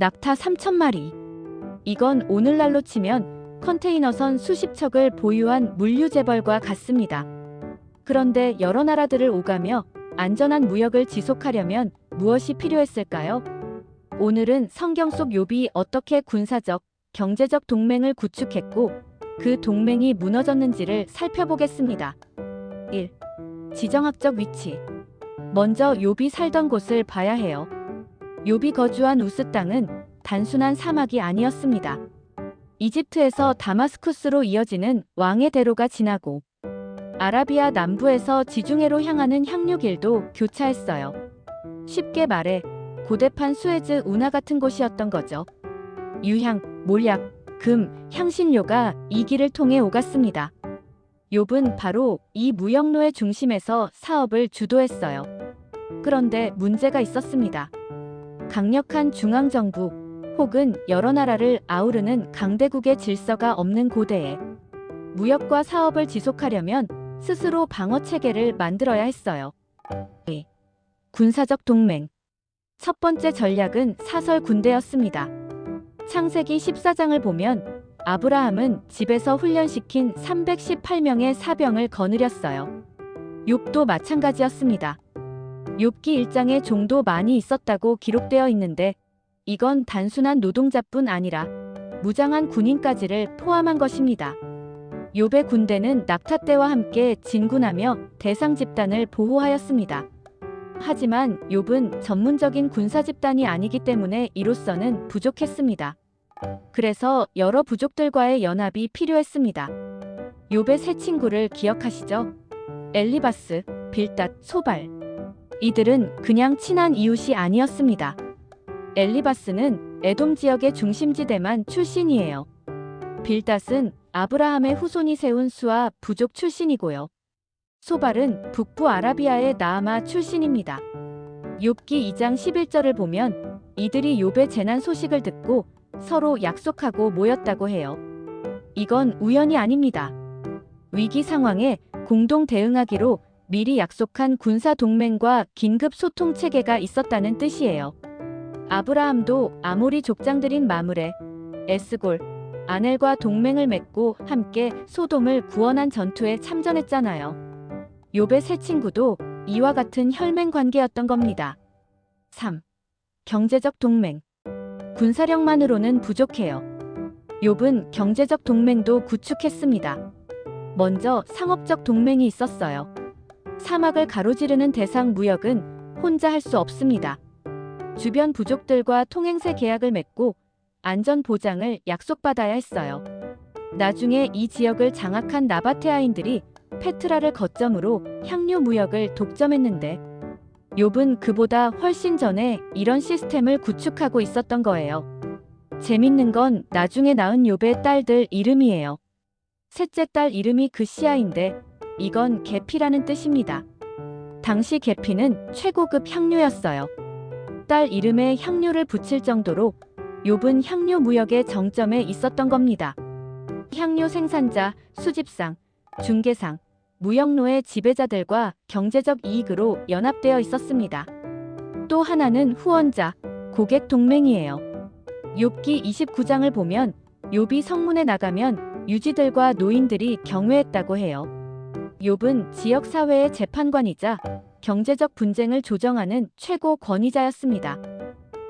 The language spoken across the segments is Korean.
낙타 3천마리. 이건 오늘날로 치면 컨테이너선 수십 척을 보유한 물류재벌과 같습니다. 그런데 여러 나라들을 오가며 안전한 무역을 지속하려면 무엇이 필요했을까요? 오늘은 성경 속 욥이 어떻게 군사적, 경제적 동맹을 구축했고 그 동맹이 무너졌는지를 살펴보겠습니다. 1. 지정학적 위치. 먼저 욥이 살던 곳을 봐야 해요. 욥이 거주한 우스 땅은 단순한 사막이 아니었습니다. 이집트에서 다마스쿠스로 이어지는 왕의 대로가 지나고 아라비아 남부에서 지중해로 향하는 향유길도 교차했어요. 쉽게 말해 고대판 수에즈 운하 같은 곳이었던 거죠. 유향, 몰약, 금, 향신료가 이 길을 통해 오갔습니다. 욥은 바로 이 무역로의 중심에서 사업을 주도했어요. 그런데 문제가 있었습니다. 강력한 중앙정부 혹은 여러 나라를 아우르는 강대국의 질서가 없는 고대에 무역과 사업을 지속하려면 스스로 방어 체계를 만들어야 했어요. 네. 군사적 동맹. 첫 번째 전략은 사설 군대였습니다. 창세기 14장을 보면 아브라함은 집에서 훈련시킨 318명의 사병을 거느렸어요. 욥도 마찬가지였습니다. 욥기 1장에 종도 많이 있었다고 기록되어 있는데 이건 단순한 노동자뿐 아니라 무장한 군인까지를 포함한 것입니다. 욥의 군대는 낙타 떼와 함께 진군하며 대상 집단을 보호하였습니다. 하지만 욥은 전문적인 군사 집단이 아니기 때문에 이로서는 부족했습니다. 그래서 여러 부족들과의 연합이 필요했습니다. 욥의 세 친구를 기억하시죠? 엘리바스, 빌닷, 소발. 이들은 그냥 친한 이웃이 아니었습니다. 엘리바스는 에돔 지역의 중심지대만 출신이에요. 빌닷은 아브라함의 후손이 세운 수아 부족 출신이고요. 소발은 북부 아라비아의 나아마 출신입니다. 욥기 2장 11절을 보면 이들이 욥의 재난 소식을 듣고 서로 약속하고 모였다고 해요. 이건 우연이 아닙니다. 위기 상황에 공동 대응하기로 미리 약속한 군사 동맹과 긴급 소통 체계가 있었다는 뜻이에요. 아브라함도 아모리 족장들인 마므레, 에스골, 아넬과 동맹을 맺고 함께 소돔을 구원한 전투에 참전했잖아요. 욥의 세 친구도 이와 같은 혈맹 관계였던 겁니다. 3. 경제적 동맹. 군사력만으로는 부족해요. 욥은 경제적 동맹도 구축했습니다. 먼저 상업적 동맹이 있었어요. 사막을 가로지르는 대상 무역은 혼자 할 수 없습니다. 주변 부족들과 통행세 계약을 맺고 안전 보장을 약속받아야 했어요. 나중에 이 지역을 장악한 나바테아인들이 페트라를 거점으로 향료 무역을 독점했는데 욥은 그보다 훨씬 전에 이런 시스템을 구축하고 있었던 거예요. 재밌는 건 나중에 낳은 욥의 딸들 이름이에요. 셋째 딸 이름이 그시아인데 이건 계피라는 뜻입니다. 당시 계피는 최고급 향료였어요. 딸 이름에 향료를 붙일 정도로 욥은 향료 무역의 정점에 있었던 겁니다. 향료 생산자, 수집상, 중개상, 무역로의 지배자들과 경제적 이익으로 연합되어 있었습니다. 또 하나는 후원자, 고객 동맹이에요. 욥기 29장을 보면 욥이 성문에 나가면 유지들과 노인들이 경외했다고 해요. 욥은 지역 사회의 재판관이자 경제적 분쟁을 조정하는 최고 권위자였습니다.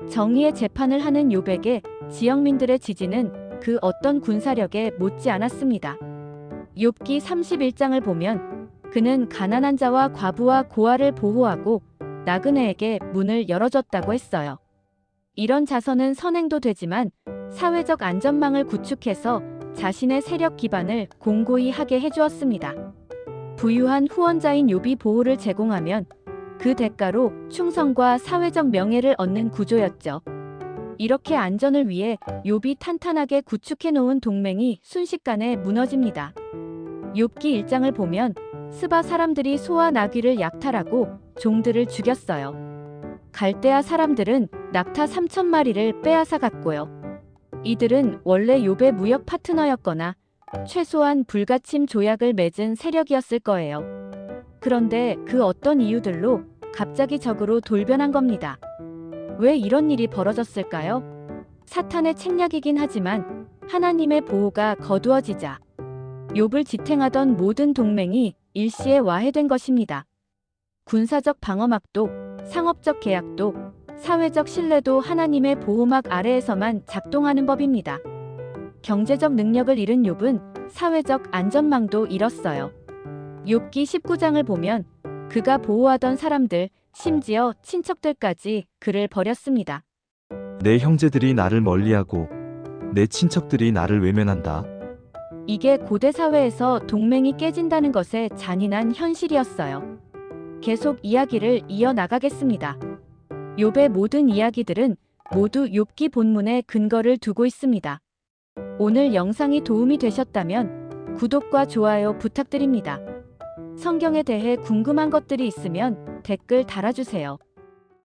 정의의 재판을 하는 욥에게 지역민들의 지지는 그 어떤 군사력에 못지 않았습니다. 욥기 31장을 보면 그는 가난한 자와 과부와 고아를 보호하고 나그네에게 문을 열어줬다고 했어요. 이런 자선은 선행도 되지만 사회적 안전망을 구축해서 자신의 세력 기반을 공고히 하게 해주었습니다. 부유한 후원자인 욥이 보호를 제공하면 그 대가로 충성과 사회적 명예를 얻는 구조였죠. 이렇게 안전을 위해 욥이 탄탄하게 구축해 놓은 동맹이 순식간에 무너집니다. 욥기 1장을 보면 스바 사람들이 소와 나귀를 약탈하고 종들을 죽였어요. 갈대아 사람들은 낙타 3천 마리를 빼앗아 갔고요. 이들은 원래 욥의 무역 파트너였거나 최소한 불가침 조약을 맺은 세력이었을 거예요. 그런데 그 어떤 이유들로 갑자기 적으로 돌변한 겁니다. 왜 이런 일이 벌어졌을까요? 사탄의 책략이긴 하지만 하나님의 보호가 거두어지자 욥을 지탱하던 모든 동맹이 일시에 와해된 것입니다. 군사적 방어막도 상업적 계약도 사회적 신뢰도 하나님의 보호막 아래에서만 작동하는 법입니다. 경제적 능력을 잃은 욥은 사회적 안전망도 잃었어요. 욥기 19장을 보면 그가 보호하던 사람들, 심지어 친척들까지 그를 버렸습니다. 내 형제들이 나를 멀리하고 내 친척들이 나를 외면한다. 이게 고대 사회에서 동맹이 깨진다는 것의 잔인한 현실이었어요. 계속 이야기를 이어나가겠습니다. 욥의 모든 이야기들은 모두 욥기 본문에 근거를 두고 있습니다. 오늘 영상이 도움이 되셨다면 구독과 좋아요 부탁드립니다. 성경에 대해 궁금한 것들이 있으면 댓글 달아주세요.